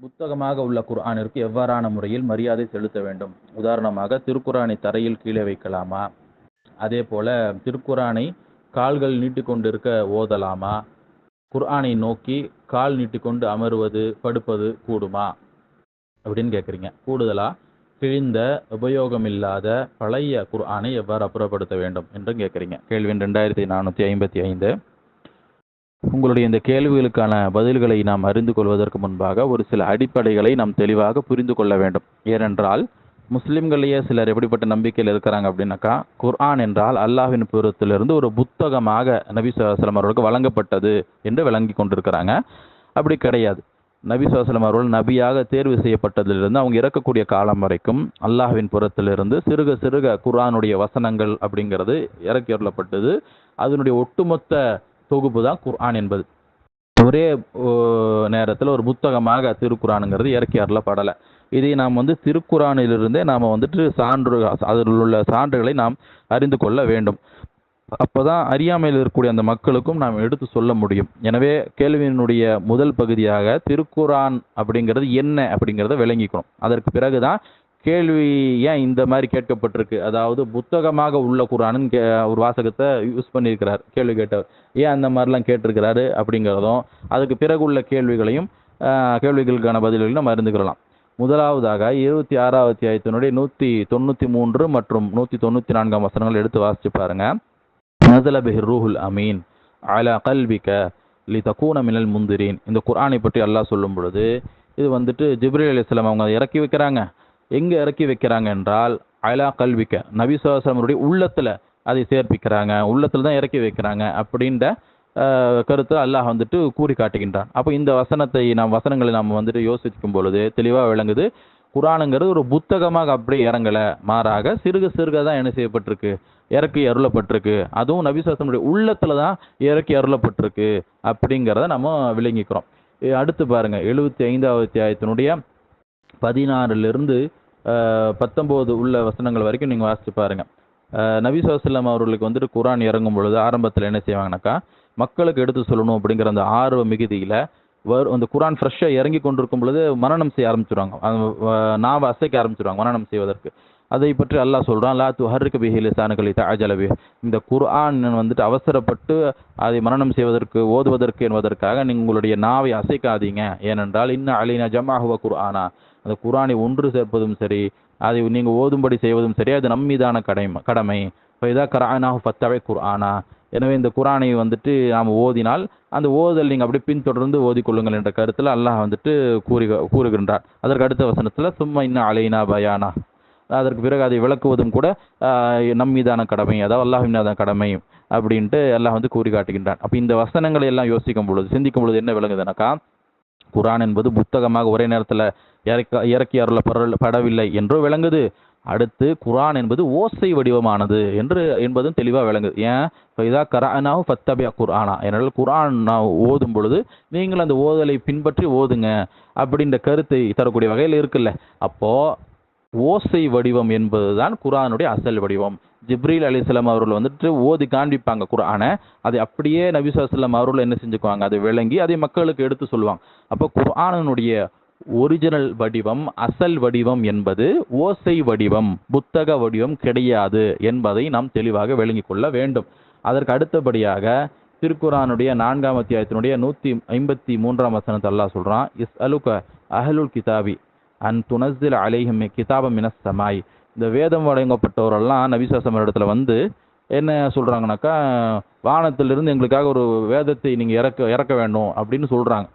புத்தகமாக உள்ள குர்ஆனிற்கு எவ்வாறான முறையில் மரியாதை செலுத்த வேண்டும்? உதாரணமாக திருக்குறானை தரையில் கீழே வைக்கலாமா? அதே போல திருக்குறானை கால்கள் நீட்டிக்கொண்டிருக்க ஓதலாமா? குர்ஆனை நோக்கி கால் நீட்டிக்கொண்டு அமருவது படுப்பது கூடுமா? அப்படின்னு கேட்குறீங்க கூடுதலா கிழிந்த உபயோகமில்லாத பழைய குர்ஆனை எவ்வாறு அப்புறப்படுத்த வேண்டும் என்று கேட்குறீங்க கேள்வி ரெண்டாயிரத்தி நானூற்றி ஐம்பத்தி ஐந்து. உங்களுடைய இந்த கேள்விகளுக்கான பதில்களை நாம் அறிந்து கொள்வதற்கு முன்பாக ஒரு சில அடிப்படைகளை நாம் தெளிவாக புரிந்து கொள்ள வேண்டும். ஏனென்றால் முஸ்லிம்களையே சிலர் எப்படிப்பட்ட நம்பிக்கையில் இருக்கிறாங்க அப்படின்னாக்கா குர்ஆன் என்றால் அல்லாஹின் புறத்திலிருந்து ஒரு புத்தகமாக நபி சுல்லாஸ்லம் அவர்களுக்கு வழங்கப்பட்டது என்று விளங்கி கொண்டிருக்கிறாங்க. அப்படி கிடையாது. நபி சுல்லாஸ்லம் அவர்கள் நபியாக தேர்வு செய்யப்பட்டதிலிருந்து அவங்க இறக்கக்கூடிய காலம் வரைக்கும் அல்லாஹ்வின் புறத்திலிருந்து சிறுக சிறுக குர்ஆனுடைய வசனங்கள் அப்படிங்கிறது இறக்கி அருளப்பட்டது. அதனுடைய ஒட்டுமொத்த தொகுப்பு தான் குர்ஆன் என்பது. ஒரே நேரத்தில் ஒரு புத்தகமாக திருக்குறானுங்கிறது இயற்கையாரில் படலை. இதை நாம் வந்து திருக்குறானிலிருந்தே நாம் வந்துட்டு சான்று அதில் உள்ள சான்றுகளை நாம் அறிந்து கொள்ள வேண்டும். அப்போதான் அறியாமையில் இருக்கக்கூடிய அந்த மக்களுக்கும் நாம் எடுத்து சொல்ல முடியும். எனவே கேள்வியினுடைய முதல் பகுதியாக திருக்குரான் அப்படிங்கிறது என்ன அப்படிங்கிறத விளங்கிக்கணும். அதற்கு பிறகுதான் கேள்வி ஏன் இந்த மாதிரி கேட்கப்பட்டிருக்கு? அதாவது புத்தகமாக உள்ள குரானுன்னு கே ஒரு வாசகத்தை யூஸ் பண்ணியிருக்கிறார். கேள்வி கேட்டவர். ஏன் அந்த மாதிரிலாம் கேட்டிருக்கிறாரு அப்படிங்கிறதும் அதுக்கு பிறகு உள்ள கேள்விகளையும் கேள்விகளுக்கான பதில்களையும் நம்ம அறிந்துக்கிறலாம் முதலாவதாக இருபத்தி ஆறாவது அத்தியாயத்தினுடைய நூற்றி தொண்ணூற்றி மூன்று மற்றும் நூற்றி தொண்ணூற்றி நான்காம் வசனங்கள் எடுத்து வாசிச்சு பாருங்க. நசல பிஹிர் ரூஹுல் அமீன். அலா கல்விக்க லி தக்கூன மினல் முந்திரீன். இந்த குரானை பற்றி அல்லாஹ் சொல்லும் பொழுது இது வந்துட்டு ஜிப்ரீல் அலிஸ்லாம் அவங்க இறக்கி வைக்கிறாங்க. எங்கே இறக்கி வைக்கிறாங்க என்றால் அலா கல்விக்க. நபி உள்ளத்தில் அதை சேர்ப்பிக்கிறாங்க. உள்ளத்தில் தான் இறக்கி வைக்கிறாங்க அப்படின்ற கருத்தை அல்லாஹ் வந்துட்டு கூறி காட்டுகின்றான். அப்போ இந்த வசனத்தை நாம் வசனங்களை நாம் வந்துட்டு யோசிக்கும் பொழுது தெளிவாக விளங்குது. குரானுங்கிறது ஒரு புத்தகமாக அப்படியே இறங்கலை. மாறாக சிறுக சிறுக தான் என்ன செய்யப்பட்டிருக்கு? இறக்கி அருளப்பட்டிருக்கு. அதுவும் நபிசாசனுடைய உள்ளத்தில் தான் இறக்கி அருளப்பட்டிருக்கு அப்படிங்கிறத நம்ம விளங்கிக்கிறோம். அடுத்து பாருங்கள் எழுபத்தி ஐந்தாவது அத்தியாயத்தினுடைய பதினாறுலேருந்து பத்தொம்போது உள்ள வசனங்கள் வரைக்கும் நீங்கள் வாசித்து பாருங்க. நபி சொல்லாம் அவர்களுக்கு வந்துட்டு குரான் இறங்கும் பொழுது ஆரம்பத்தில் என்ன செய்வாங்கனாக்கா மக்களுக்கு எடுத்து சொல்லணும் அப்படிங்கிற அந்த ஆர்வ மிகுதியில் வரும் அந்த குரான் ஃப்ரெஷ்ஷாக இறங்கி கொண்டிருக்கும் பொழுது மரணம் செய்ய ஆரம்பிச்சிடுவாங்க நாவை அசைக்க ஆரம்பிச்சிடுவாங்க மரணம் செய்வதற்கு. அதை பற்றி அல்லாஹ் சொல்கிறான் லா துஹருக்கு பிஹிலி லிசானுகளை தாஜலபி இந்த குர்ஆன் வந்துட்டு அவசரப்பட்டு அதை மரணம் செய்வதற்கு ஓதுவதற்கு என்பதற்காக நீங்கள் உங்களுடைய நாவை அசைக்காதீங்க. ஏனென்றால் இன்னும் அலினா ஜமாஹுவ குர்ஆனா. அந்த குரானை ஒன்று சேர்ப்பதும் சரி அதை நீங்கள் ஓதும்படி செய்வதும் சரி அது நம்மீதான கடமை கடமை. இப்போ இதாக கரானாஹு ஃபத்தவை குரானா எனவே இந்த குரானை வந்துட்டு நாம் ஓதினால் அந்த ஓதல் நீங்கள் அப்படியே பின்தொடர்ந்து ஓதிக்கொள்ளுங்கள் என்ற கருத்தில் அல்லாஹ் வந்துட்டு கூறி கூறுகின்றார். அதற்கு அடுத்த வசனத்தில் சும்மா இன்னும் அலைனா பயானா. அதற்கு பிறகு அதை விளக்குவதும் கூட நம் மீதான கடமை அதாவது அல்லாஹ் மீதான கடமை அப்படின்ட்டு எல்லாம் வந்து கூறி காட்டுகின்றான் அப்போ இந்த வசனங்களை எல்லாம் யோசிக்கும் பொழுது சிந்திக்கும் பொழுது என்ன விளங்குதுனாக்கா குரான் என்பது புத்தகமாக ஒரே நேரத்தில் இறக்க இறக்கி அருள படவில்லை என்றோ விளங்குது. அடுத்து குரான் என்பது ஓசை வடிவமானது என்று என்பதும் தெளிவாக விளங்குது. ஏன்? இதா கரானாவும் ஃபத்தபியா குரானா ஏனால் குரான் நான் ஓதும் பொழுது நீங்கள் அந்த ஓதலை பின்பற்றி ஓதுங்க அப்படின்ற கருத்தை தரக்கூடிய வகையில் இருக்குல்ல. அப்போது ஓசை வடிவம் என்பதுதான் குரானுடைய அசல் வடிவம். ஜிப்ரீல் அலிஸ்லாம் அவர்கள் வந்துட்டு ஓதி காண்பிப்பாங்க குரானை அதை அப்படியே நபிசாஸ்லாம் அவர்கள் என்ன செஞ்சுக்குவாங்க? அதை விளங்கி அதை மக்களுக்கு எடுத்து சொல்லுவாங்க. அப்போ குரானனுடைய ஒரிஜினல் வடிவம் அசல் வடிவம் என்பது ஓசை வடிவம் புத்தக வடிவம் கிடையாது என்பதை நாம் தெளிவாக விளங்கிக் கொள்ள வேண்டும். அதற்கு அடுத்தபடியாக திருக்குரானுடைய நான்காம் அத்தியாயத்தினுடைய நூற்றி ஐம்பத்தி மூன்றாம் வசனத்தை அல்லாஹ் சொல்கிறான் இஸ் அலுக அஹலுல் கிதாபி அன் துனஸ்தில் அலைஹிம் கிதாபம் மினஸ் சமாய். இந்த வேதம் வழங்கப்பட்டவரெல்லாம் நபிசாசம் இடத்துல வந்து என்ன சொல்கிறாங்கனாக்கா வானத்திலிருந்து எங்களுக்காக ஒரு வேதத்தை நீங்கள் இறக்க இறக்க வேண்டும் அப்படின்னு சொல்கிறாங்க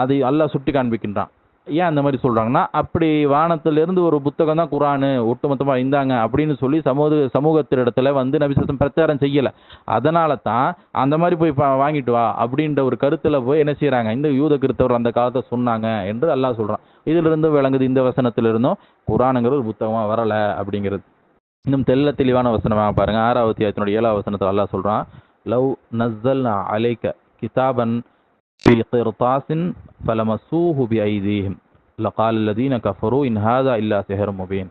அதை அல்லாஹ் சுட்டி காண்பிக்கின்றான். ஏன் அந்த மாதிரி சொல்கிறாங்கன்னா அப்படி வானத்திலிருந்து ஒரு புத்தகம் தான் குரானு ஒட்டுமொத்தமாக இருந்தாங்க அப்படின்னு சொல்லி சமூக சமூகத்திடத்துல வந்து நபிசம் பிரச்சாரம் செய்யலை. அதனால தான் அந்த மாதிரி போய் வாங்கிட்டு வா அப்படின்ற ஒரு கருத்தில் போய் என்ன செய்கிறாங்க இந்த யூத கிறித்தவர் அந்த காலத்தை சொன்னாங்க என்று அல்லாஹ் சொல்கிறான் இதிலிருந்து விளங்குது இந்த வசனத்திலிருந்தும் குரானுங்கிறது ஒரு புத்தகமாக வரலை அப்படிங்கிறது. இன்னும் தெல்ல தெளிவான வசனமாக பாருங்கள் ஆறாவது அத்தியாயத்தினுடைய ஏழாவது வசனத்தை அல்லாஹ் சொல்கிறான் லவ் நஸ்ஸல் அலைக்க கிதாபன் في قرطاس فلمسوه بأيديهم لقال الذين كفروا إن هذا إلا سحر مبين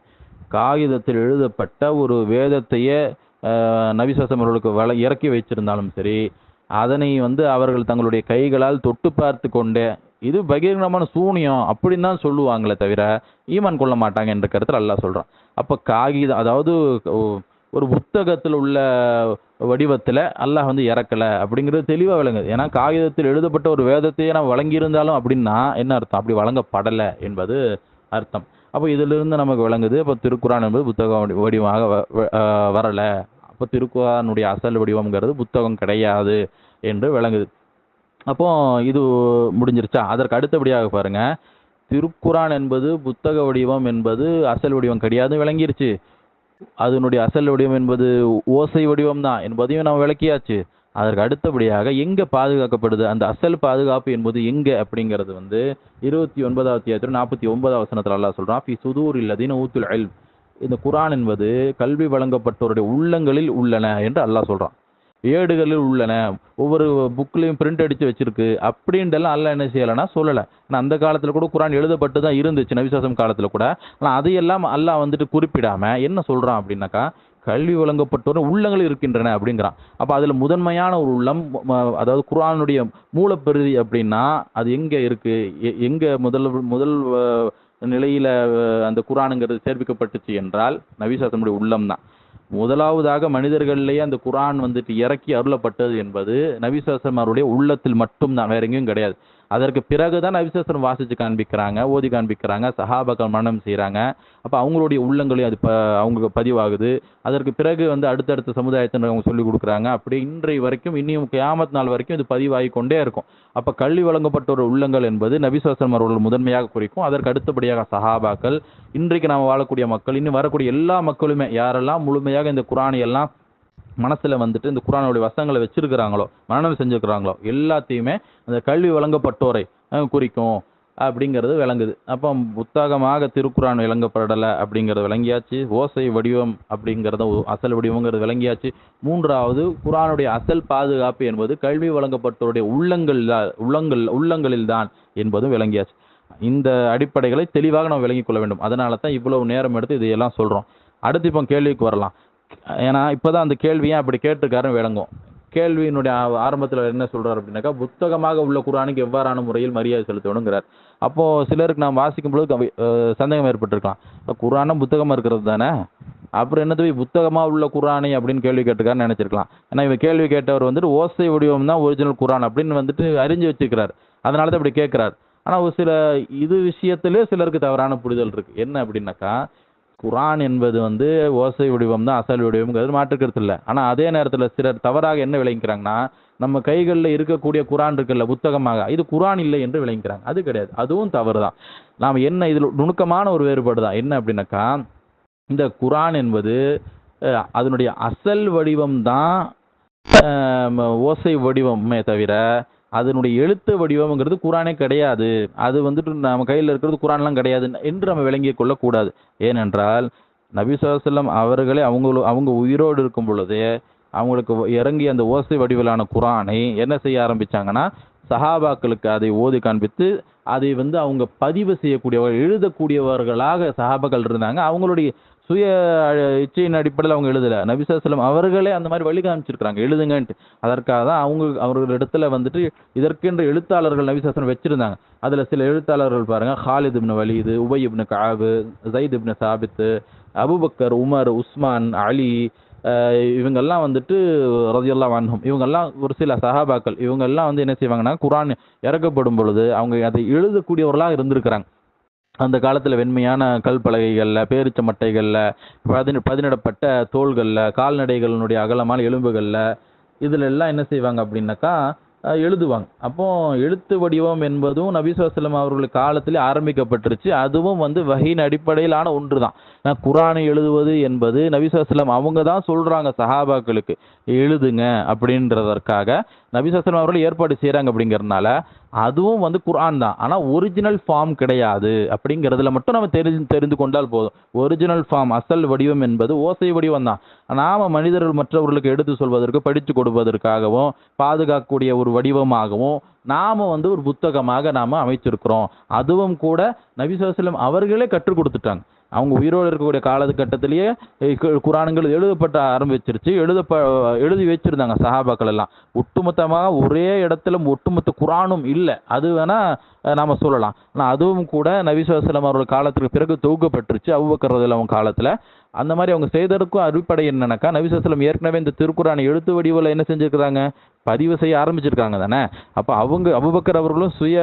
காகிதத்தில் எழுதப்பட்ட ஒரு வேதத்தையே நபிசாசம் அவர்களுக்கு வள இறக்கி வைச்சிருந்தாலும் சரி அதனை வந்து அவர்கள் தங்களுடைய கைகளால் தொட்டு பார்த்து கொண்டே இது பகிரங்கமான சூனியம் அப்படின்னு தான் சொல்லுவாங்களே தவிர ஈமான் கொள்ள மாட்டாங்க என்ற கருத்தில் அல்லாஹ் சொல்கிறான் அப்போ காகிதம் அதாவது ஒ- ஒரு புத்தகத்தில் உள்ள வடிவத்தில் அல்லாஹ் வந்து இறக்கலை அப்படிங்கிறது தெளிவாக விளங்குது. ஏன்னா காகிதத்தில் எழுதப்பட்ட ஒரு வேதத்தையே நான் வழங்கியிருந்தாலும் அப்படின்னா என்ன அர்த்தம்? அப்படி வழங்கப்படலை என்பது அர்த்தம். அப்போ இதிலிருந்து நமக்கு விளங்குது அப்போ திருக்குறான் என்பது புத்தக வடிவமாக வ- வ- வரலை. அப்போ திருக்குறானுடைய அசல் வடிவம்ங்கிறது புத்தகம் கிடையாது என்று விளங்குது. அப்போ இது முடிஞ்சிருச்சா? அதற்கு அடுத்தபடியாக பாருங்கள் திருக்குறான் என்பது புத்தக வடிவம் என்பது அசல் வடிவம் கிடையாது விளங்கிருச்சு. அதனுடைய அசல் வடிவம் என்பது ஓசை வடிவம் தான் என்பதையும் நாம் விளக்கியாச்சு. அதற்கு அடுத்தபடியாக எங்க பாதுகாக்கப்படுது? அந்த அசல் பாதுகாப்பு என்பது எங்க அப்படிங்கிறது வந்து இருபத்தி ஒன்பதாவது அத்தியாயத்தில் நாற்பத்தி ஒன்பதாவது வசனத்தில் அல்லா சொல்றான் ஃபி சுதூர் இல்லதின் ஊத்துல் அல் இந்த குரான் என்பது கல்வி வழங்கப்பட்டோருடைய உள்ளங்களில் உள்ளன என்று அல்லாஹ் சொல்றான். ஏடுகளில் உள்ளன. ஒவ்வொரு புக்லையும் பிரிண்ட் அடித்து வச்சிருக்கு. அப்படின்ட்டுலாம் அல்ல என்ன செய்யலைன்னா சொல்லலை. ஆனால் அந்த காலத்தில் கூட குரான் எழுதப்பட்டு தான் இருந்துச்சு நபிசாசம் காலத்தில் கூட. ஆனால் அதையெல்லாம் அல்லாஹ் வந்துட்டு குறிப்பிடாம என்ன சொல்கிறான் அப்படின்னாக்கா கல்வி வழங்கப்பட்டோர் உள்ளங்கள் இருக்கின்றன அப்படிங்கிறான். அப்போ அதில் முதன்மையான ஒரு உள்ளம் அதாவது குரானுடைய மூலப்பெருதி அப்படின்னா அது எங்கே இருக்கு? எ- முதல் முதல் நிலையில் அந்த குரானுங்கிறது சேர்ப்பிக்கப்பட்டுச்சு என்றால் நபிசாசனுடைய உள்ளம் தான் முதலாவதாக மனிதர்களிலேயே அந்த குரான் வந்துட்டு இறக்கி அருளப்பட்டது என்பது நபிசாசமாருடைய உள்ளத்தில் மட்டும்தான் வேற எங்கேயும் கிடையாது. அதற்கு பிறகு தான் வாசித்து காண்பிக்கிறாங்க ஓதி காண்பிக்கிறாங்க சஹாபாக்கள் மரணம் செய்கிறாங்க அப்போ அவங்களுடைய உள்ளங்களையும் அது ப அவங்க பதிவாகுது. அதற்கு பிறகு வந்து அடுத்தடுத்த சமுதாயத்தினர் அவங்க சொல்லிக் கொடுக்குறாங்க. அப்படி இன்றைய வரைக்கும் இன்னும் கியாமத் நாள் வரைக்கும் இது பதிவாகி கொண்டே இருக்கும். அப்போ கல்வி வழங்கப்பட்ட ஒரு உள்ளங்கள் என்பது நபிசாசனம் அவர்கள் முதன்மையாக குறிக்கும். அதற்கு அடுத்தபடியாக சஹாபாக்கள் இன்றைக்கு நாம் வாழக்கூடிய மக்கள் இன்னும் வரக்கூடிய எல்லா மக்களுமே யாரெல்லாம் முழுமையாக இந்த குரானை எல்லாம் மனசில் வந்துட்டு இந்த குரானுடைய வசங்களை வச்சிருக்கிறாங்களோ மனநம் செஞ்சுருக்கிறாங்களோ எல்லாத்தையுமே அந்த கல்வி வழங்கப்பட்டோரை குறிக்கும் அப்படிங்கிறது விளங்குது. அப்போ புத்தகமாக திருக்குறான் விளங்கப்படலை அப்படிங்கிறது விளங்கியாச்சு. ஓசை வடிவம் அப்படிங்கிறத அசல் வடிவங்கிறது விளங்கியாச்சு. மூன்றாவது குரானுடைய அசல் பாதுகாப்பு என்பது கல்வி வழங்கப்பட்டோருடைய உள்ளங்கள் உள்ளங்கள் உள்ளங்களில் தான் என்பதும் விளங்கியாச்சு. இந்த அடிப்படைகளை தெளிவாக நாம் விளங்கிக் கொள்ள வேண்டும். அதனால தான் இவ்வளவு நேரம் எடுத்து இதையெல்லாம் சொல்கிறோம் அடுத்து இப்போ கேள்விக்கு வரலாம். ஏன்னா இப்போதான் அந்த கேள்வியை அப்படி கேட்டிருக்காருன்னு விளங்கும். கேள்வியினுடைய ஆரம்பத்தில் ஆரம்பத்துல என்ன சொல்றாரு அப்படின்னாக்கா புத்தகமாக உள்ள குரானுக்கு எவ்வாறான முறையில் மரியாதை செலுத்தணுங்கிறார். அப்போ சிலருக்கு நாம் வாசிக்கும் பொழுது சந்தேகம் ஏற்பட்டிருக்கலாம். இப்போ குரானும் புத்தகமாக இருக்கிறது தானே? அப்புறம் என்னது புத்தகமா உள்ள குரானை அப்படின்னு கேள்வி கேட்டிருக்காருன்னு நினைச்சிருக்கலாம். ஏன்னா இவன் கேள்வி கேட்டவர் வந்துட்டு ஓசை வடிவம் தான் ஒரிஜினல் குரான் அப்படின்னு வந்துட்டு அறிஞ்சு வச்சுக்கிறார். அதனால தான் இப்படி கேட்கிறார். ஆனா ஒரு சில இது விஷயத்திலே சிலருக்கு தவறான புரிதல் இருக்கு. என்ன அப்படின்னாக்கா குரான் என்பது வந்து ஓசை வடிவம் தான் அசல் வடிவம்ங்கிறது மாற்றுக்கிறது இல்லை. ஆனால் அதே நேரத்தில் சிலர் தவறாக என்ன விளைங்கிறாங்கன்னா நம்ம கைகளில் இருக்கக்கூடிய குரான் இருக்குல்ல புத்தகமாக இது குரான் இல்லை என்று விளைங்கிறாங்க அது கிடையாது. அதுவும் தவறு தான். நாம் என்ன இதில் நுணுக்கமான ஒரு வேறுபாடு தான். என்ன அப்படின்னாக்கா இந்த குரான் என்பது அதனுடைய அசல் வடிவம் தான் ஓசை வடிவமே தவிர அதனுடைய எழுத்து வடிவம்ங்கிறது குரானே கிடையாது. அது வந்துட்டு நம்ம கையில் இருக்கிறது குரான்லாம் கிடையாது என்று நம்ம விளங்கிக் கொள்ளக்கூடாது. ஏனென்றால் நபி அவர்களே அவங்களு அவங்க உயிரோடு இருக்கும் பொழுது அவங்களுக்கு இறங்கிய அந்த ஓசை வடிவிலான குரானை என்ன செய்ய ஆரம்பிச்சாங்கன்னா சஹாபாக்களுக்கு அதை ஓதி காண்பித்து அதை வந்து அவங்க பதிவு செய்யக்கூடியவர்கள் எழுதக்கூடியவர்களாக சஹாபாக்கள் இருந்தாங்க. அவங்களுடைய சுய இச்சையின் அடிப்படையில் அவங்க எழுதல. நபிசாசலம் அவர்களே அந்த மாதிரி வழி காமிச்சிருக்கிறாங்க. எழுதுங்கன்ட்டு. அதற்காக தான் அவங்க அவர்கள் இடத்துல வந்துட்டு இதற்கென்று எழுத்தாளர்கள் நபிசாசனம் வச்சிருந்தாங்க. அதில் சில எழுத்தாளர்கள் பாருங்கள் Khalid ibn Walid Ubay ibn Kab Zaid ibn Thabit Abu Bakr Umar Usman Ali இவங்கெல்லாம் வந்துட்டு ரதியெல்லாம் வான்ஹும் இவங்கெல்லாம் ஒரு சில சஹாபாக்கள். இவங்கெல்லாம் வந்து என்ன செய்வாங்கன்னா குரான் இறக்கப்படும் பொழுது அவங்க அதை எழுதக்கூடியவர்களாக இருந்திருக்கிறாங்க. அந்த காலத்தில் வெண்மையான கல் பலகைகளில் பேரிச்ச மட்டைகளில் பதின பதினிடப்பட்ட தோள்களில் கால்நடைகளினுடைய அகலமான எலும்புகளில் இதில் எல்லாம் என்ன செய்வாங்க அப்படின்னாக்கா எழுதுவாங்க. அப்போ எழுத்து வடிவம் என்பதும் நபிசுவசலம் அவர்கள் காலத்திலே ஆரம்பிக்கப்பட்டுருச்சு. அதுவும் வந்து வகையின் அடிப்படையிலான ஒன்று தான் குரானை எழுதுவது என்பது நபிசுவசலம் அவங்க தான் சொல்கிறாங்க சஹாபாக்களுக்கு. எழுதுங்க அப்படின்றதற்காக நபிசாசனம் அவர்கள் ஏற்பாடு செய்கிறாங்க அப்படிங்கறதுனால அதுவும் வந்து குரான் தான். ஆனால் ஒரிஜினல் ஃபார்ம் கிடையாது அப்படிங்கிறதுல மட்டும் நம்ம தெரிஞ்சு தெரிந்து கொண்டால் போதும். ஒரிஜினல் ஃபார்ம் அசல் வடிவம் என்பது ஓசை வடிவம் தான். நாம் மனிதர்கள் மற்றவர்களுக்கு எடுத்து சொல்வதற்கு படித்து கொடுப்பதற்காகவும் பாதுகாக்கக்கூடிய ஒரு வடிவமாகவும் நாம் வந்து ஒரு புத்தகமாக நாம் அமைச்சிருக்கிறோம். அதுவும் கூட நபிசாசலம் அவர்களே கற்றுக் கொடுத்துட்டாங்க. அவங்க உயிரோடு இருக்கக்கூடிய காலகட்டத்திலேயே குரான்கள் எழுதப்பட்ட ஆரம்பிச்சிருச்சு. எழுதப்ப எழுதி வச்சிருந்தாங்க சஹாபாக்கள் எல்லாம். ஒட்டுமொத்தமாக ஒரே இடத்துல ஒட்டுமொத்த குரானும் இல்லை. அது வேணா நாம் சொல்லலாம். ஆனால் அதுவும் கூட நபிசுவசலம் அவரோட காலத்துக்கு பிறகு தொகுக்கப்பட்டுருச்சு. அவ்வக்கறது அவங்க காலத்தில். அந்த மாதிரி அவங்க செய்ததற்கும் அடிப்படை என்னன்னாக்கா நபிசுவசலம் ஏற்கனவே இந்த திருக்குறானை எழுத்து வடிவில் என்ன செஞ்சுருக்கிறாங்க? பதிவு செய்ய ஆரம்பிச்சிருக்காங்க தானே? அப்போ அவங்க அபுபக்கர் அவர்களும் சுய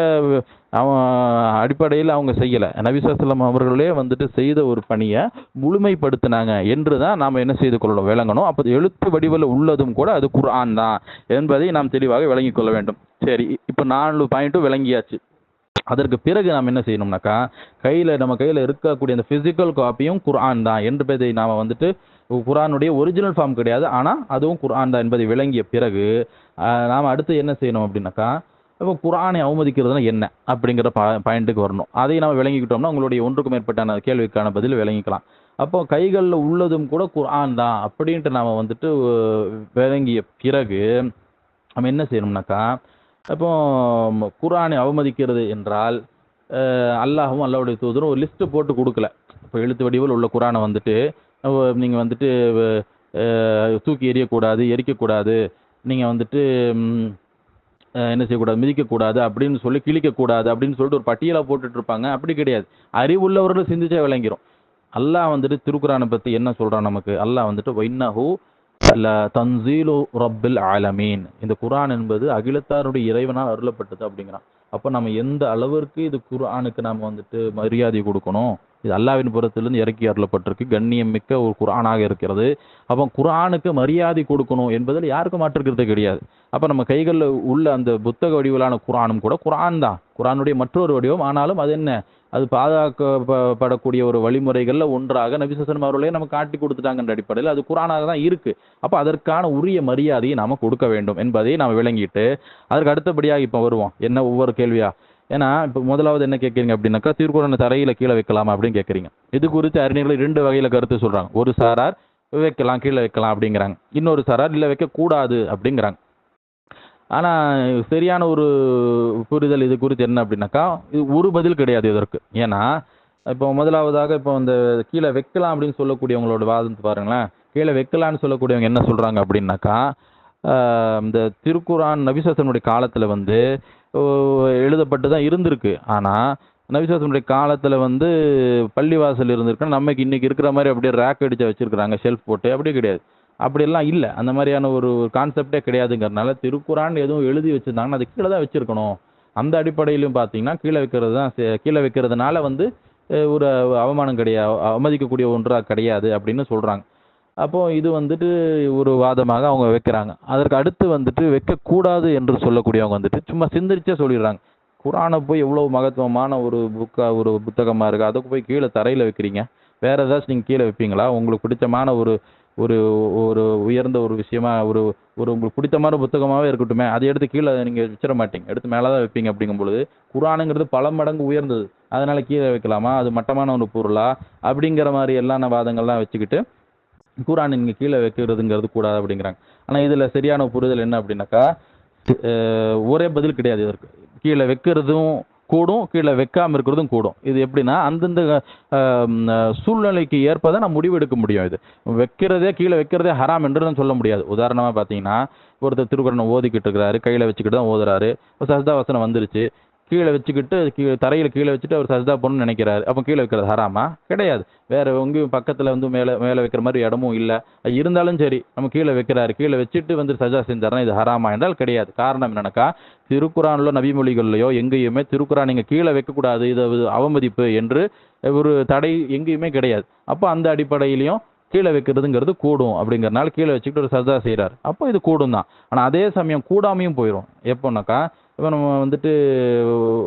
அடிப்படையில் அவங்க செய்யலை. நபிசுவசலம் அவர்களே வந்துட்டு செய்த ஒரு பணியை முழுமைப்படுத்தினாங்க என்று தான் நாம் என்ன செய்து கொள்ளணும் விளங்கணும். அப்போ எழுத்து வடிவில் உள்ளதும் கூட அது குர்ஆன் தான் என்பதை நாம் தெளிவாக விளங்கிக் கொள்ள வேண்டும். சரி இப்போ நாலு பாயிண்ட்டும் விளங்கியாச்சு. அதற்கு பிறகு நாம் என்ன செய்யணும்னாக்கா கையில் நம்ம கையில் இருக்கக்கூடிய அந்த ஃபிசிக்கல் காப்பியும் குர்ஆன் தான். என்பதை நாம் வந்துட்டு குரானுடைய ஒரிஜினல் ஃபார்ம் கிடையாது. ஆனால் அதுவும் குர்ஆன் தான் என்பதை விளங்கிய பிறகு நாம் அடுத்து என்ன செய்யணும் அப்படின்னாக்கா இப்போ குரானை அவமதிக்கிறதுனா என்ன அப்படிங்கிற பா பாயிண்ட்டுக்கு வரணும். அதை நம்ம விளங்கிக்கிட்டோம்னா உங்களுடைய ஒன்றுக்கு மேற்பட்ட கேள்விக்கான பதில் விளங்கிக்கலாம். அப்போ கைகளில் உள்ளதும் கூட குர்ஆன் தான் அப்படின்ட்டு நாம் வந்துட்டு விளங்கிய பிறகு நம்ம என்ன செய்யணும்னாக்கா அப்போ குரானை அவமதிக்கிறது என்றால் அல்லாஹும் அல்லாவுடைய தூதரும் ஒரு லிஸ்ட்டு போட்டு கொடுக்கல. இப்போ எழுத்து வடிவில் உள்ள குரானை வந்துட்டு நீங்கள் வந்துட்டு தூக்கி எறியக்கூடாது எரிக்கக்கூடாது நீங்கள் வந்துட்டு என்ன செய்யக்கூடாது மிதிக்கக்கூடாது அப்படின்னு சொல்லி கிழிக்கக்கூடாது அப்படின்னு சொல்லிட்டு ஒரு பட்டியலாக போட்டுட்ருப்பாங்க. அப்படி கிடையாது. அறிவுள்ளவர்கள் சிந்திச்சே விளங்கிரும். அல்லாஹ் வந்துட்டு திருக்குறானை பற்றி என்ன சொல்கிறான் நமக்கு? அல்லாஹ் வந்துட்டு வைன்னஹூ தன்சீலு ரப்பில் ஆலமீன் இந்த குரான் என்பது அகிலத்தாருடைய இறைவனால் அருளப்பட்டது அப்படிங்கிறான். அப்போ நம்ம எந்த அளவிற்கு இது குரானுக்கு நாம் வந்துட்டு மரியாதை கொடுக்கணும்? இது அல்லாவின் புறத்திலிருந்து இறக்கி அருளப்பட்டிருக்கு. கண்ணியம் மிக்க ஒரு குரானாக இருக்கிறது. அப்போ குரானுக்கு மரியாதை கொடுக்கணும் என்பதில் யாருக்கும் மாற்றுக்கிறது கிடையாது. அப்போ நம்ம கைகளில் உள்ள அந்த புத்தக வடிவிலான குரானும் கூட குரான் தான். குரானுடைய மற்றொரு வடிவம். ஆனாலும் அது என்ன? அது பாதுகாக்கப்படக்கூடிய ஒரு வழிமுறைகளில் ஒன்றாக நபிசசனம் அவர்களே நம்ம காட்டி கொடுத்துட்டாங்கன்ற அடிப்படையில் அது குரானாக தான் இருக்குது அப்போ அதற்கான உரிய மரியாதையை நாம் கொடுக்க வேண்டும் என்பதை நாம் விளங்கிட்டு அதற்கு அடுத்தபடியாக இப்போ வருவோம். என்ன ஒவ்வொரு கேள்வியா? ஏன்னா இப்போ முதலாவது என்ன கேட்குறீங்க அப்படின்னாக்கா திருக்குறளை தரையில் கீழே வைக்கலாமா அப்படின்னு கேட்குறீங்க. இது குறித்து அறிஞர்கள் ரெண்டு வகையில் கருத்து சொல்கிறாங்க ஒரு சாரார் வைக்கலாம் கீழே வைக்கலாம் அப்படிங்கிறாங்க. இன்னொரு சாரார் இல்லை வைக்கக்கூடாது அப்படிங்கிறாங்க. ஆனால் சரியான ஒரு புரிதல் இது குறித்து என்ன அப்படின்னாக்கா இது ஒரு பதில் கிடையாது இதற்கு. ஏன்னா இப்போ முதலாவதாக இப்போ இந்த கீழே வைக்கலாம் அப்படின்னு சொல்லக்கூடியவங்களோட வாதம் பாருங்களேன். கீழே வைக்கலான்னு சொல்லக்கூடியவங்க என்ன சொல்கிறாங்க அப்படின்னாக்கா இந்த திருக்குரான் நபிசாசனுடைய காலத்தில் வந்து எழுதப்பட்டு தான் இருந்திருக்கு. ஆனால் நபிசாசனுடைய காலத்தில் வந்து பள்ளிவாசல் இருந்திருக்கு நமக்கு இன்றைக்கி இருக்கிற மாதிரி அப்படியே ரேக் அடித்து வச்சுருக்குறாங்க ஷெல்ஃப் போட்டு அப்படியே கிடையாது. அப்படியெல்லாம் இல்லை. அந்த மாதிரியான ஒரு கான்செப்டே கிடையாதுங்கிறதுனால திருக்குறான் எதுவும் எழுதி வச்சுருந்தாங்கன்னா அது கீழே தான் வச்சுருக்கணும். அந்த அடிப்படையிலும் பார்த்தீங்கன்னா கீழே வைக்கிறது தான் கீழே வைக்கிறதுனால வந்து ஒரு அவமானம் கிடையாது அவமதிக்கக்கூடிய ஒன்றாக கிடையாது அப்படின்னு சொல்கிறாங்க அப்போது இது வந்துட்டு ஒரு வாதமாக அவங்க வைக்கிறாங்க. அதற்கு அடுத்து வந்துட்டு வைக்கக்கூடாது என்று சொல்லக்கூடியவங்க வந்துட்டு சும்மா சிந்திரிச்சே சொல்லிடுறாங்க. குரானை போய் எவ்வளோ மகத்துவமான ஒரு புக்காக ஒரு புத்தகமாக இருக்குது அதை போய் கீழே தரையில் வைக்கிறீங்க. வேறு ஏதாச்சும் நீங்கள் கீழே வைப்பீங்களா? உங்களுக்கு பிடிச்சமான ஒரு ஒரு ஒரு உயர்ந்த ஒரு விஷயமா ஒரு ஒரு உங்களுக்கு பிடித்தமான புத்தகமாகவே இருக்கட்டுமே அதை எடுத்து கீழே நீங்கள் வச்சிட மாட்டீங்க. எடுத்து மேலே தான் வைப்பீங்க அப்படிங்கும் பொழுது குரானுங்கிறது பல மடங்கு உயர்ந்தது. அதனால் கீழே வைக்கலாமா? அது மட்டமான ஒரு பொருளா? அப்படிங்கிற மாதிரி எல்லா வாதங்கள்லாம் வச்சுக்கிட்டு குரான் நீங்கள் கீழே வைக்கிறதுங்கிறது கூடாது அப்படிங்கிறாங்க. ஆனால் இதில் சரியான புரிதல் என்ன அப்படின்னாக்கா ஒரே பதில் கிடையாது இதற்கு. கீழே வைக்கிறதும் கூடும் கீழே வைக்காமல் இருக்கிறதும் கூடும். இது எப்படின்னா அந்தந்த சூழ்நிலைக்கு ஏற்ப தான் முடிவு முடிவெடுக்க முடியும் இது. வைக்கிறதே கீழே வைக்கிறதே ஹராம் என்று சொல்ல முடியாது. உதாரணமாக பார்த்தீங்கன்னா ஒருத்தர் திருக்குறனை ஓதிக்கிட்டு இருக்கிறாரு கையில் வச்சுக்கிட்டு தான் ஓதுறாரு. சஸ்தா வசனம் வந்துருச்சு. கீழே வச்சுக்கிட்டு கீழே தரையில் கீழே வச்சுட்டு அவர் சஜ்தா பண்ணணும்னு நினைக்கிறாரு. அப்போ கீழே வைக்கிறது ஹராமா? கிடையாது. வேறு எங்கேயும் பக்கத்தில் வந்து மேலே மேலே வைக்கிற மாதிரி இடமும் இல்லை. இருந்தாலும் சரி நம்ம கீழே வைக்கிறாரு. கீழே வச்சுட்டு வந்து சஜா செஞ்சாருன்னா இது ஹராமா என்றால் கிடையாது. காரணம் என்னன்னாக்கா திருக்குறானிலோ நபிமொழிகள்லையோ எங்கேயுமே திருக்குறான் நீங்கள் கீழே வைக்கக்கூடாது. இது அவமதிப்பு என்று ஒரு தடை எங்கேயுமே கிடையாது. அப்போ அந்த அடிப்படையிலையும் கீழே வைக்கிறதுங்கிறது கூடும் அப்படிங்கிறனால கீழே வச்சுக்கிட்டு ஒரு சஜா செய்கிறார் அப்போ இது கூடும் தான் ஆனால் அதே சமயம் கூடாமையும் போயிடும் எப்போன்னாக்கா இப்போ நம்ம வந்துட்டு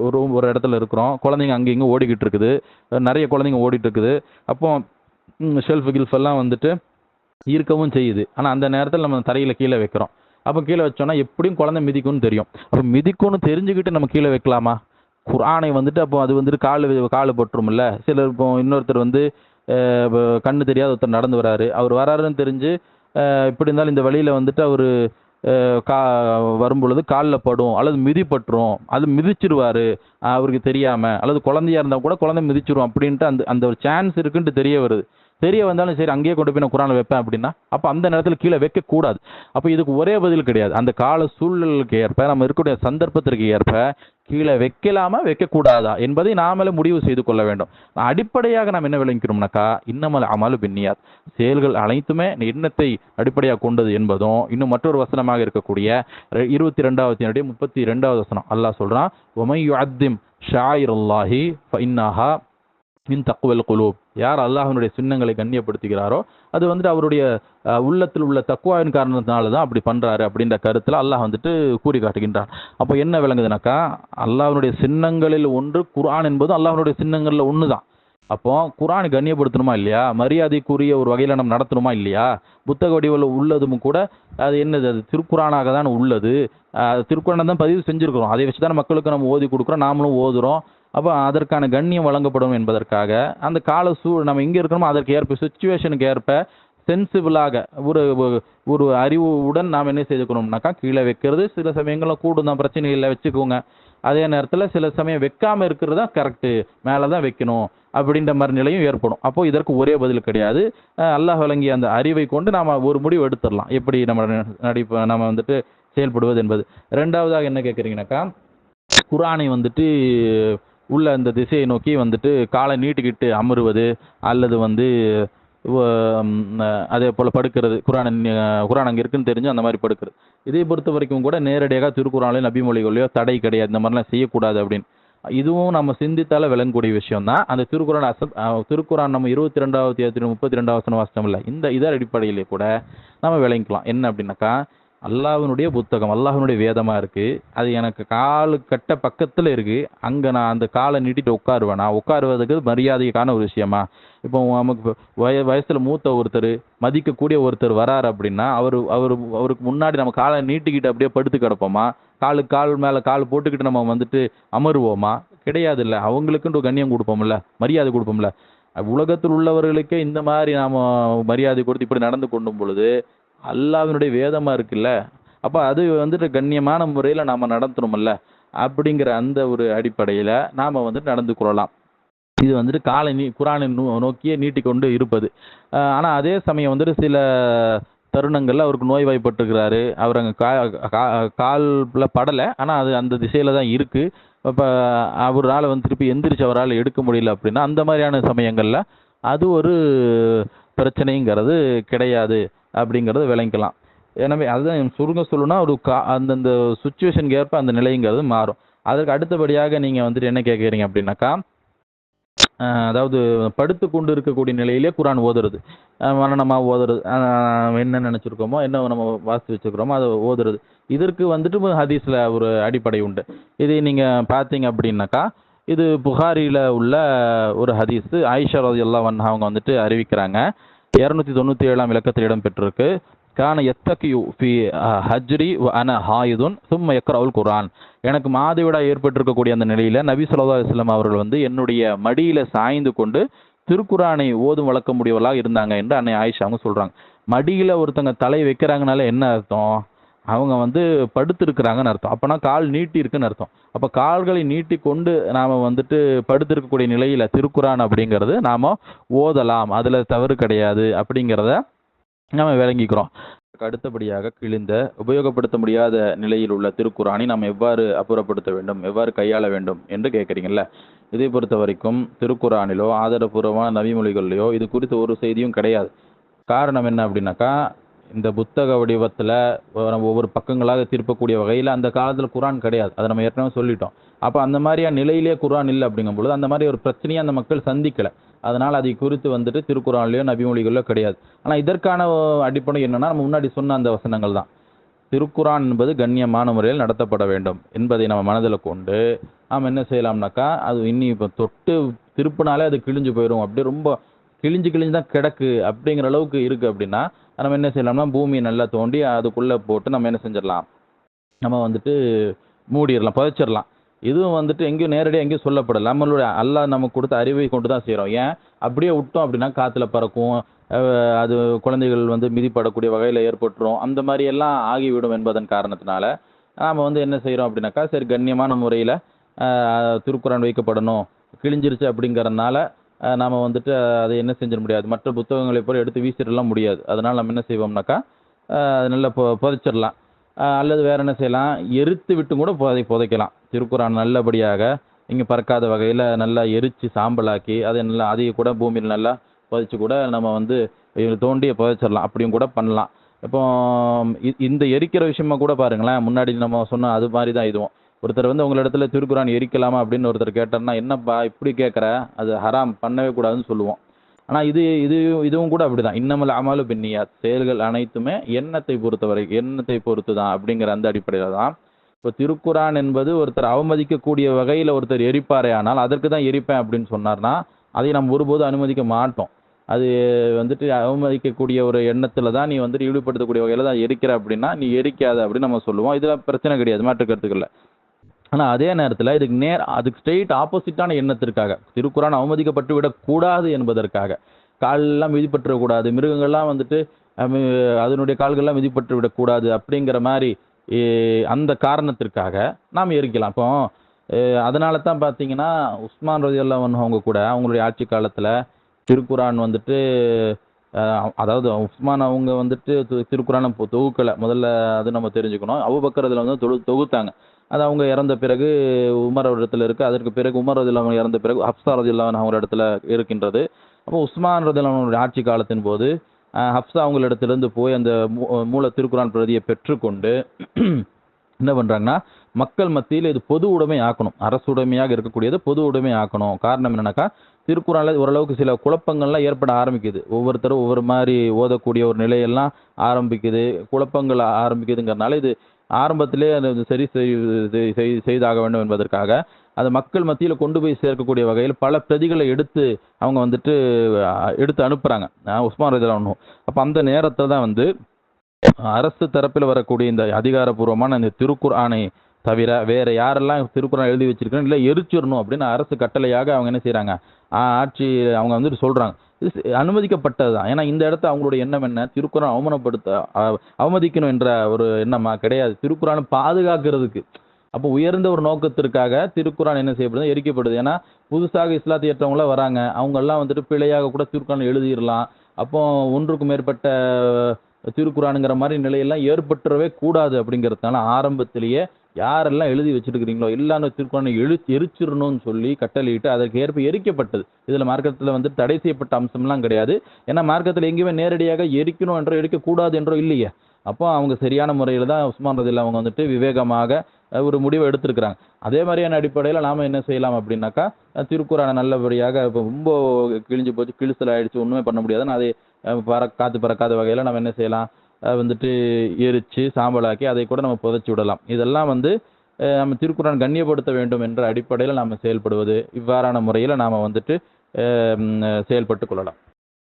ஒரு ஒரு இடத்துல இருக்கிறோம். குழந்தைங்க அங்கே இங்கே ஓடிக்கிட்டு இருக்குது. நிறைய குழந்தைங்க ஓடிட்டு இருக்குது. அப்போ ஷெல்ஃப் கில்ஃப் எல்லாம் வந்துட்டு இருக்கவும் செய்யுது. ஆனால் அந்த நேரத்தில் நம்ம தரையில் கீழே வைக்கிறோம். அப்போ கீழே வச்சோன்னா எப்படியும் குழந்தை மிதிக்கும்னு தெரியும். அப்போ மிதிக்கும்னு தெரிஞ்சுக்கிட்டு நம்ம கீழே வைக்கலாமா? குரானை வந்துட்டு அப்போ அது வந்துட்டு கால் கால் போட்டுருமில்ல சிலர் இப்போ இன்னொருத்தர் வந்து கண்ணு தெரியாத ஒருத்தர் நடந்து வராரு. அவர் வராருன்னு தெரிஞ்சு இப்படி இருந்தாலும் இந்த வழியில் வந்துட்டு அவர் கா வரும்பொழுது காலில் படும் அல்லது மிதிப்பட்டுரும் அது மிதிச்சிருவாரு அவருக்கு தெரியாமல் அல்லது குழந்தையா இருந்தால் கூட குழந்தை மிதிச்சிரும் அப்படின்ட்டு அந்த அந்த ஒரு சான்ஸ் இருக்குன்ட்டு தெரிய வருது. தெரிய வந்தாலும் சரி அங்கேயே கொண்டு போய் நான் குரானில் வைப்பேன் அப்படின்னா அப்போ அந்த நேரத்தில் கீழே வைக்கக்கூடாது அப்போ இதுக்கு ஒரே பதில் கிடையாது. அந்த கால சூழ்நிலைக்கு ஏற்ப நம்ம இருக்கக்கூடிய சந்தர்ப்பத்திற்கு ஏற்ப கீழே வைக்கலாமா வைக்கக்கூடாதா என்பதை நாமளே முடிவு செய்து கொள்ள வேண்டும். அடிப்படையாக நாம் என்ன விளங்கிக்கிறோம்னாக்கா இன்னமல் அமலு பின்னியாத். செயல்கள் அனைத்துமே எண்ணத்தை அடிப்படையாக கொண்டது என்பதும் இன்னும் மற்றொரு வசனமாக இருக்கக்கூடிய இருபத்தி ரெண்டாவது முப்பத்தி ரெண்டாவது வசனம். அல்லாஹ் சொல்றான் ஒமை யுஅத்திம் ஷாயிர் அல்லாஹி இன் தக்குவல் குலூப். யார் அல்லாஹனுடைய சின்னங்களை கண்ணியப்படுத்துகிறாரோ அது வந்துட்டு அவருடைய உள்ளத்தில் உள்ள தக்குவாவின் காரணத்தினால தான் அப்படி பண்ணுறாரு அப்படின்ற கருத்தில் அல்லாஹ் வந்துட்டு கூறி காட்டுகின்றார் அப்போ என்ன விளங்குதுனாக்கா அல்லாஹனுடைய சின்னங்களில் ஒன்று குரான் என்பது அல்லாஹனுடைய சின்னங்களில் ஒன்று தான் அப்போ குரான் கண்ணியப்படுத்தணுமா இல்லையா? மரியாதைக்குரிய ஒரு வகையில் நம்ம நடத்தணுமா இல்லையா? புத்தக வடிவில் உள்ளதும் கூட அது என்னது? அது திருக்குறானாக தான் உள்ளது. திருக்குறானை தான் பதிவு செஞ்சுருக்கிறோம். அதை வச்சு தான் மக்களுக்கு நம்ம ஓதி கொடுக்குறோம். நாமளும் ஓதுறோம். அப்போ அதற்கான கண்ணியம் வழங்கப்படும் என்பதற்காக அந்த கால சூ நம்ம எங்கே இருக்கிறோமோ அதற்கு ஏற்ப சுச்சுவேஷனுக்கு ஏற்ப சென்சிபிளாக ஒரு ஒரு- அறிவு அறிவுடன் நாம் என்ன செய்துக்கணும்னாக்கா கீழே வைக்கிறது. சில சமயங்களில் கூடும் தான் பிரச்சனை இல்லை வச்சுக்கோங்க. அதே நேரத்தில் சில சமயம் வைக்காமல் இருக்கிறது தான் கரெக்டு மேலே தான் வைக்கணும் அப்படின்ற மாதிரி நிலையும் ஏற்படும். அப்போ இதற்கு ஒரே பதில் கிடையாது. அல்லாஹ் வழங்கிய அந்த அறிவை கொண்டு நாம் ஒரு முடிவு எடுத்துடலாம். எப்படி நம்ம நடிப்ப நம்ம வந்துட்டு செயல்படுவது என்பது. ரெண்டாவதாக என்ன கேட்குறீங்கனாக்கா குரானை வந்துட்டு உள்ள அந்த திசையை நோக்கி வந்துட்டு காலை நீட்டிக்கிட்டு அமருவது அல்லது வந்து அதே போல் படுக்கிறது. குரான் குரான் அங்கே இருக்குன்னு தெரிஞ்சு அந்த மாதிரி படுக்கிறது. இதை பொறுத்த வரைக்கும் கூட நேரடியாக திருக்குறானிலையோ நபிமொழிகளையோ தடை கிடையாது. இந்த மாதிரிலாம் செய்யக்கூடாது அப்படின்னு. இதுவும் நம்ம சிந்தித்தால விளங்கக்கூடிய விஷயம் தான் அந்த திருக்குறான் அசத் திருக்குறான் நம்ம இருபத்தி ரெண்டாவது முப்பத்தி ரெண்டாவது வாசனம் இல்லை இந்த இதர் அடிப்படையிலே கூட நம்ம விளங்கிக்கலாம். என்ன அப்படின்னாக்கா அல்லாஹினுடைய புத்தகம் அல்லாஹ்வினுடைய வேதமாக இருக்குது அது எனக்கு காலு கட்ட பக்கத்தில் இருக்குது அங்கே நான் அந்த காலை நீட்டிட்டு உட்காருவேன்? நான் உட்காருவதுக்கு மரியாதைக்கான ஒரு விஷயமா? இப்போ நமக்கு வய வயசில் மூத்த ஒருத்தர் மதிக்கக்கூடிய ஒருத்தர் வராரு அப்படின்னா அவர் அவர் அவருக்கு முன்னாடி நம்ம காலை நீட்டிக்கிட்டு அப்படியே படுத்து கிடப்போமா? காலு கால் மேலே கால் போட்டுக்கிட்டு நம்ம வந்துட்டு அமருவோமா? கிடையாது இல்லை அவங்களுக்குன்ற ஒரு கண்ணியம் கொடுப்போம்ல. மரியாதை கொடுப்போம்ல. உலகத்தில் உள்ளவர்களுக்கே இந்த மாதிரி நாம் மரியாதை கொடுத்து இப்படி நடந்து கொண்டும் பொழுது அல்லாவினுடைய வேதமா இருக்குல்ல? அப்ப அது வந்துட்டு கண்ணியமான முறையில நாம நடத்தணும்ல அப்படிங்கிற அந்த ஒரு அடிப்படையில நாம வந்துட்டு நடந்து கொள்ளலாம். இது வந்துட்டு காலை நீ குரானை நோ நோக்கியே நீட்டிக்கொண்டு இருப்பது. ஆனால் ஆனா அதே சமயம் வந்துட்டு சில தருணங்கள்ல அவருக்கு நோய்வாய்ப்பட்டிருக்கிறாரு. அவர் அங்கே கா கா- கால்ல படலை. ஆனா அது அந்த திசையில தான் இருக்கு. இப்போ அவரால் வந்து திருப்பி எந்திரிச்சு அவரால் எடுக்க முடியல அப்படின்னா அந்த மாதிரியான சமயங்கள்ல அது ஒரு பிரச்சனைங்கிறது கிடையாது. அப்படிங்கிறத விளங்கிக்கலாம். எனவே அதுதான் சுருங்க சொல்லணும்னா ஒரு கா அந்தந்த சுச்சுவேஷனுக்கு ஏற்ப அந்த நிலைங்கிறது மாறும். அதற்கு அடுத்தபடியாக நீங்கள் வந்துட்டு என்ன கேட்குறீங்க அப்படின்னாக்கா அதாவது படுத்து கொண்டு இருக்கக்கூடிய நிலையிலே குரான் ஓதுறது. மரணமாக ஓதுறது. என்ன நினச்சிருக்கோமோ என்ன நம்ம வாசித்து வச்சுருக்கிறோமோ அதை ஓதுறது. இதற்கு வந்துட்டு ஹதீஸில் ஒரு அடிப்படை உண்டு. இது நீங்கள் பார்த்தீங்க அப்படின்னாக்கா இது புகாரியில் உள்ள ஒரு ஹதீஸு. ஆயிஷா எல்லாம் வந்து அவங்க வந்துட்டு அறிவிக்கிறாங்க. இரநூத்தி தொண்ணூற்றி ஏழாம் இலக்கத்தில் இடம்பெற்றிருக்கு. கான எத்தகியு ஃபி ஹஜ்ரி அன ஹாயுதுன் சும்ம எக்ரவுல் குரான் எனக்கு மாதவிடா ஏற்பட்டிருக்கக்கூடிய அந்த நிலையில் நபி சொல்லா இஸ்லாம் அவர்கள் வந்து என்னுடைய மடியில் சாய்ந்து கொண்டு திருக்குரானை ஓதும் வளர்க்க முடியவர்களாக இருந்தாங்க என்று அன்னை ஆயிஷா அவங்க மடியில் மடியில ஒருத்தங்க தலை வைக்கிறாங்கனால என்ன அர்த்தம்? அவங்க வந்து படுத்திருக்கிறாங்கன்னு அர்த்தம். அப்போனா கால் நீட்டி இருக்குன்னு அர்த்தம். அப்போ கால்களை நீட்டி கொண்டு நாம் வந்துட்டு படுத்திருக்கக்கூடிய நிலையில் திருக்குறான் அப்படிங்கிறது நாம் ஓதலாம். அதில் தவறு கிடையாது அப்படிங்கிறத நாம் விளங்கிக்கிறோம். அடுத்தபடியாக கிழிந்த உபயோகப்படுத்த முடியாத நிலையில் உள்ள திருக்குறானை நாம் எவ்வாறு அப்புறப்படுத்த வேண்டும்? எவ்வாறு கையாள வேண்டும் என்று கேட்குறீங்கல்ல? இதை பொறுத்த வரைக்கும் திருக்குறானிலோ ஆதாரபூர்வமான நவிமொழிகளிலோ இது குறித்த ஒரு செய்தியும் கிடையாது. காரணம் என்ன அப்படின்னாக்கா இந்த புத்தக வடிவத்தில் நம்ம ஒவ்வொரு பக்கங்களாக திருப்பக்கூடிய வகையில் அந்த காலத்தில் குரான் கிடையாது. அதை நம்ம ஏற்கனவே சொல்லிட்டோம். அப்போ அந்த மாதிரியான நிலையிலே குரான் இல்லை அப்படிங்கும்பொழுது அந்த மாதிரி ஒரு பிரச்சனையை அந்த மக்கள் சந்திக்கலை. அதனால் அதை குறித்து வந்துட்டு திருக்குறான்லையோ நபிமொழிகளோ கிடையாது. ஆனால் இதற்கான அடிப்படை என்னென்னா நம்ம முன்னாடி சொன்ன அந்த வசனங்கள் தான். திருக்குரான் என்பது கண்ணியமான முறையில் நடத்தப்பட வேண்டும் என்பதை நம்ம மனதில் கொண்டு நாம் என்ன செய்யலாம்னாக்கா அது இன்னி இப்போ தொட்டு திருப்பினாலே அது கிழிஞ்சு போயிடும் அப்படியே ரொம்ப கிழிஞ்சு கிழிஞ்சு தான் கிடக்கு அப்படிங்கிற அளவுக்கு இருக்குது அப்படின்னா நம்ம என்ன செய்யலாம்னா பூமியை நல்லா தோண்டி அதுக்குள்ளே போட்டு நம்ம என்ன செஞ்சிடலாம்? நம்ம வந்துட்டு மூடிடலாம் புதைச்சிடலாம். இதுவும் வந்துட்டு எங்கேயும் நேரடியாக எங்கேயும் சொல்லப்படல. நம்மளுடைய அல்லா நமக்கு கொடுத்த அறிவை கொண்டு தான் செய்கிறோம் ஏன்? அப்படியே விட்டோம் அப்படின்னா காற்றுல பறக்கும் அது குழந்தைகள் வந்து மிதிப்படக்கூடிய வகையில் ஏற்பட்டுரும். அந்த மாதிரி எல்லாம் ஆகிவிடும் என்பதன் காரணத்தினால நாம் வந்து என்ன செய்கிறோம் அப்படின்னாக்கா சரி கண்ணியமான முறையில் திருக்குறான் வைக்கப்படணும். கிழிஞ்சிருச்சு அப்படிங்கறதுனால நாம் வந்துட்டு அதை என்ன செஞ்சிட முடியாது? மற்ற புத்தகங்களை போல எடுத்து வீசிடலாம் முடியாது. அதனால் நம்ம என்ன செய்வோம்னாக்கா அது நல்லா பொ புதைச்சிடலாம். அல்லது வேறு என்ன செய்யலாம்? எரித்து விட்டு கூட புதை புதைக்கலாம். திருக்குறான் நல்லபடியாக இங்கே பறக்காத வகையில் நல்லா எரித்து சாம்பலாக்கி அதை நல்லா அதையும் கூட பூமியில் நல்லா புதைச்சி கூட நம்ம வந்து தோண்டிய புதைச்சிடலாம். அப்படியும் கூட பண்ணலாம். இப்போ இ- இந்த எரிக்கிற விஷயமா கூட பாருங்களேன். முன்னாடி நம்ம சொன்ன அது மாதிரி தான் இதுவும். ஒருத்தர் வந்து உங்களிடத்துல திருக்குறான் எரிக்கலாமா அப்படின்னு ஒருத்தர் கேட்டார்னா என்னப்பா இப்படி கேட்குற அது ஹராம் பண்ணவே கூடாதுன்னு சொல்லுவோம். ஆனால் இது இது இதுவும் கூட அப்படிதான். இன்னமல் அமலு பின்னியா செயல்கள் அனைத்துமே எண்ணத்தை பொறுத்தவரை எண்ணத்தை பொறுத்து தான் அப்படிங்கிற அந்த அடிப்படையில் தான். இப்போ திருக்குறான் என்பது ஒருத்தர் அவமதிக்கக்கூடிய வகையில் ஒருத்தர் எரிப்பாரே ஆனால் அதற்கு தான் எரிப்பேன் அப்படின்னு சொன்னார்னா அதை நம்ம ஒருபோதும் அனுமதிக்க மாட்டோம். அது வந்துட்டு அவமதிக்கக்கூடிய ஒரு எண்ணத்தில் தான் நீ வந்துட்டு ஈடுபடுத்தக்கூடிய வகையில் தான் எரிக்கிற அப்படின்னா நீ எரிக்காத அப்படின்னு நம்ம சொல்லுவோம். இதில் பிரச்சனை கிடையாது மாற்று கருத்துக்களில் ஆனால் அதே நேரத்தில் இதுக்கு நேர் அதுக்கு ஸ்ட்ரெயிட் ஆப்போசிட்டான எண்ணத்திற்காக திருக்குறான் அவமதிக்கப்பட்டு விடக்கூடாது என்பதற்காக காலெல்லாம் மிதிப்பட்டு மிருகங்கள்லாம் வந்துட்டு அதனுடைய கால்கள்லாம் மிதிப்பட்டு விடக்கூடாது அப்படிங்கிற மாதிரி அந்த காரணத்திற்காக நாம் எரிக்கலாம் இப்போ அதனால தான் பார்த்தீங்கன்னா உஸ்மான் ரதியல்லா அவங்க கூட அவங்களுடைய ஆட்சி காலத்தில் திருக்குரான் வந்துட்டு அதாவது உஸ்மான் அவங்க வந்துட்டு திருக்குறானை தொகுக்கலை. முதல்ல அது நம்ம தெரிஞ்சுக்கணும். அபுபக்கர் அதில் வந்து தொகு தொகுத்தாங்க. அது அவங்க இறந்த பிறகு உமர் இடத்துல இருக்கு. அதற்கு பிறகு உமர் ரதில்லாமல் இறந்த பிறகு ஹப்சா ரதில் அவங்க இடத்துல இருக்கின்றது. அப்போ உஸ்மான் ரதில் ஆட்சி காலத்தின் போது ஹப்சா அவங்களிடத்திலிருந்து போய் அந்த மூ- மூல திருக்குறான் பிரதியை பெற்றுக்கொண்டு என்ன பண்ணுறாங்கன்னா மக்கள் மத்தியில் இது பொது உடைமை ஆக்கணும். அரசு உடைமையாக இருக்கக்கூடியது பொது உடைமை ஆக்கணும். காரணம் என்னன்னாக்கா திருக்குறளில் ஓரளவுக்கு சில குழப்பங்கள்லாம் ஏற்பட ஆரம்பிக்குது. ஒவ்வொருத்தரும் ஒவ்வொரு மாதிரி ஓதக்கூடிய ஒரு நிலையெல்லாம் ஆரம்பிக்குது. குழப்பங்கள் ஆரம்பிக்குதுங்கிறனால இது ஆரம்பத்திலே அது சரி செய்- செய்தாக வேண்டும் என்பதற்காக அதை மக்கள் மத்தியில் கொண்டு போய் சேர்க்கக்கூடிய வகையில் பல பிரதிகளை எடுத்து அவங்க வந்துட்டு எடுத்து அனுப்புகிறாங்க அஹ், உஸ்மான் ரதிலானு அப்போ அந்த நேரத்தில் தான் வந்து அரசு தரப்பில் வரக்கூடிய இந்த அதிகாரப்பூர்வமான இந்த திருக்குறானை தவிர வேற யாரெல்லாம் திருக்குறான் எழுதி வச்சிருக்கணும் இல்லை எரிச்சிடணும் அப்படின்னு அரசு கட்டளையாக அவங்க என்ன செய்கிறாங்க ஆட்சி அவங்க வந்துட்டு சொல்கிறாங்க அனுமதிக்கப்பட்டது தான் ஏன்னா இந்த இடத்த அவங்களுடைய எண்ணம் என்ன? திருக்குறான் அவமானப்படுத்த அவமதிக்கணும் என்ற ஒரு எண்ணமா கிடையாது. திருக்குறானை பாதுகாக்கிறதுக்கு. அப்போ உயர்ந்த ஒரு நோக்கத்திற்காக திருக்குறான் என்ன செய்யப்படுது? எரிக்கப்படுது. ஏன்னா புதுசாக இஸ்லாத்தை ஏற்றவங்களாம் வராங்க. அவங்க எல்லாம் வந்துட்டு பிழையாக கூட திருக்குறான் எழுதிடலாம் அப்போ ஒன்றுக்கும் மேற்பட்ட திருக்குறானுங்கிற மாதிரி நிலையெல்லாம் ஏற்பட்டுறவே கூடாது அப்படிங்கிறதுனால ஆரம்பத்திலேயே யாரெல்லாம் எழுதி வச்சிருக்கிறீங்களோ எல்லாரும் திருக்குறானை எழு எரிச்சிடணும்னு சொல்லி கட்டளையிட்டு அதற்கு ஏற்ப எரிக்கப்பட்டது. இதில் மார்க்கத்தில் வந்து தடை செய்யப்பட்ட அம்சம்லாம் கிடையாது. ஏன்னா மார்க்கத்தில் எங்கேயுமே நேரடியாக எரிக்கணும் என்றோ எரிக்கக்கூடாது என்றோ இல்லையே. அப்போ அவங்க சரியான முறையில் தான் உஸ்மான் ரதில் அவங்க வந்துட்டு விவேகமாக ஒரு முடிவை எடுத்திருக்கிறாங்க. அதே மாதிரியான அடிப்படையில் நாம் என்ன செய்யலாம் அப்படின்னாக்கா திருக்குறானை நல்லபடியாக இப்போ ரொம்ப கிழிஞ்சு போச்சு கிழிசல் ஆயிடுச்சு ஒன்றுமே பண்ண முடியாதுன்னு அதை பற காற்று பறக்காத வகையில் நம்ம என்ன செய்யலாம்? வந்துட்டு எரிச்சு சாம்பலாக்கி அதை கூட நம்ம புதைச்சி விடலாம். இதெல்லாம் வந்து நம்ம திருக்குறான் கண்ணியப்படுத்த வேண்டும் என்ற அடிப்படையில் நாம் செயல்படுவது இவ்வாறான முறையில் நாம் வந்துட்டு செயல்பட்டு கொள்ளலாம்.